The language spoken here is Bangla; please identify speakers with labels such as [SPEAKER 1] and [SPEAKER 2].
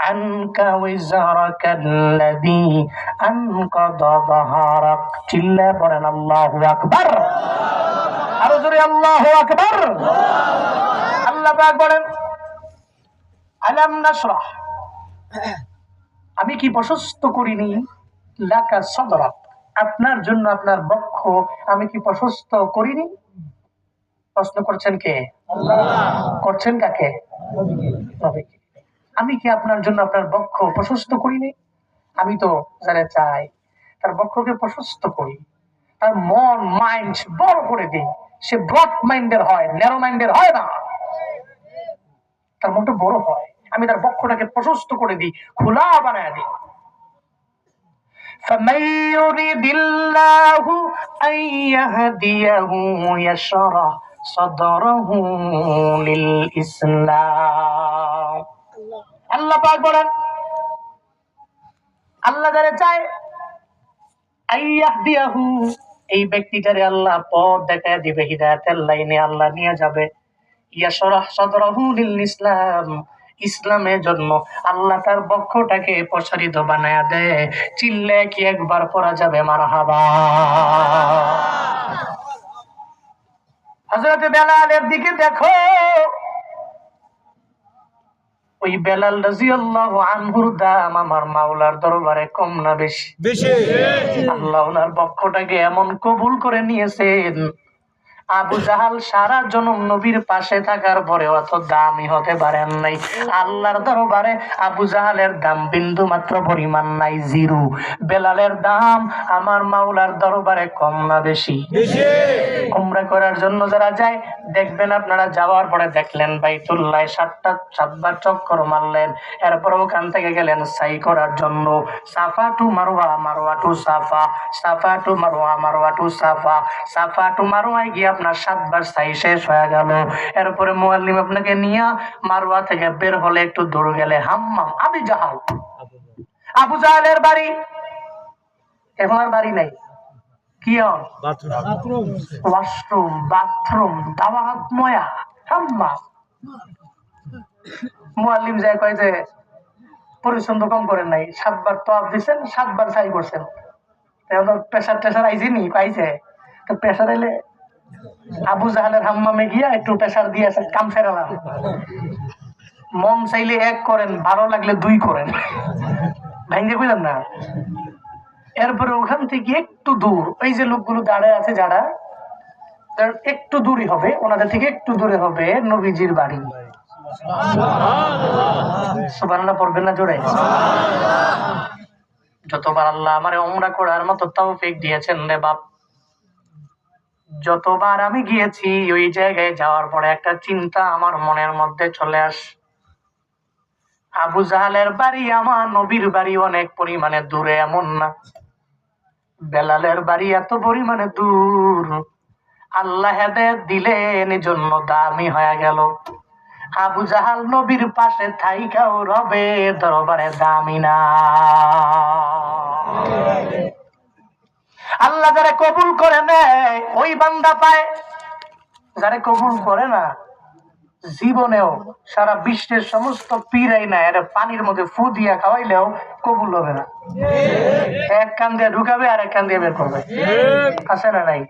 [SPEAKER 1] عنك وزرك الذي أنقض ظهرك চিল্লা পড়েন আল্লাহু আকবার আরো জোরে আল্লাহু আকবার আল্লাহ পাক বলেন আলাম নাশরাহ আমি কি প্রশস্ত করিনি লাকা সদরাক আপনার জন্য আপনার বক্ষ আমি কি প্রশস্ত করিনি প্রশ্ন করছেন কে করছেন কাকে নবীকে। আমি কি আপনার জন্য আপনার বক্ষ প্রশস্ত করিনি আমি তো যারা চাই তার বক্ষকে প্রশস্ত করি তার মন মাইন্ড বড় করে দিই সে ব্রড মাইন্ডের হয় ন্যারো মাইন্ডের হয় না তার মনটা বড় হয় আমি তার বক্ষটাকে প্রশস্ত করে দিই খোলা বানায় দিই فمن يريد الله أن يهديه يشرح صدره للإسلام আল্লাহ পাক বলেন, আল্লাহ যারা চায়, আইয়াহদিয়াহু, এই ব্যক্তিটারে আল্লাহ পথ দেখায় দিবে, হিদায়াতের লাইনে আল্লাহ নিয়ে যাবে। ইয়াশরাহ সাদরাহু লিল ইসলাম ইসলামের জন্য আল্লাহ তার বক্ষটাকে প্রসারিত বানায়া দেয়। চিল্লে কি একবার পড়া যাবে, মারহাবা। হযরত বেলালের দিকে দেখো ওই বেলাল রাদিয়াল্লাহু আনহুর দাম আমার মাওলার দরবারে কম না বেশি?
[SPEAKER 2] বেশি।
[SPEAKER 1] আল্লাহ ওনার পক্ষটাকে এমন কবুল করে নিয়েছেন। আবু জাহাল সারা জনম নবীর পাশে থাকার পরে অত দামি হতে পারেন নাই। আল্লাহর দরবারে আবু জাহালের দাম বিন্দু মাত্র পরিমাণ নাই জিরো। বেলালের দাম আমার মাওলার দরবারে কম না বেশি। উমরা করার জন্য যারা যায় দেখবেন আপনারা যাওয়ার পরে দেখলেন বাইতুল্লাহ সাতটা সাতবার চক্কর মারলেন। এরপর ওখান থেকে গেলেন সাই করার জন্য। Safa to Marwa Marwa to Safa Safa to Marwa Marwa to Safa Safa to মারোয়ায় গিয়ে আপনার সাতবার সাই শেষ হয়ে গেল। এরপরে মোয়াল্লিম আপনাকে নিয়ে মারোয়া থেকে বের হলে একটু দূর গেলে হাম্মাম আবি জাহাল। আবু জাহালের বাড়ি? এখন আর বাড়ি নাই। কি ওয়াশরুম বাথরুম দাওয়াত ময়া হাম্মা মুআল্লিম যায় কয় যে পরিশ্রম কম করেন নাই সাতবার দিছেন সাতবার সাই করছেন। প্রেশার টেশার আইছে নি পাইছে। তো প্রেশার এলে আবু জাহালের হাম্মামে গিয়া একটু প্রেশার দিয়ে কাম ফেরালাম মন চাইলে এক করেন, ভালো লাগলে দুই করেন। ভাইঙ্গে বুঝলাম না? এরপরে ওখান থেকে একটু দূর এই যে লোকগুলো দাঁড়ায় আছে যারা একটু দূরই হবে, ওনাদের থেকে একটু দূরে হবে নবীজির বাড়ি। সুবহানাল্লাহ পড়বেন না জোরে? যতবার আল্লাহ আমারে ওমরা করার মতো তৌফিক দিয়েছেন রে বাপ। যতবার আমি গিয়েছি, ওই জায়গায় যাওয়ার পরে একটা চিন্তা আমার মনের মধ্যে চলে আস আবু জাহালের বাড়ি আমার নবীর বাড়ি অনেক পরিমাণে দূরে, এমন না। বেলালের বাড়ি এত পরিমাণে দূর। আল্লাহ দিলেন জন্য দামি হয়ে গেল। আবু জাহাল নবীর পাশে থাইকাও রবে দরবারে দামি না। আল্লাহ যারা কবুল করে নেয় ওই বান্দা পায়। যারা কবুল করে না জীবনেও সারা বিশ্বের সমস্ত পীরাই না এরা পানির মধ্যে ফু দিয়া খাওয়াইলেও কবুল হবে না। এক কান দিয়ে ঢুকাবে আর এক কান দিয়ে বের করবে। আছে না নাই?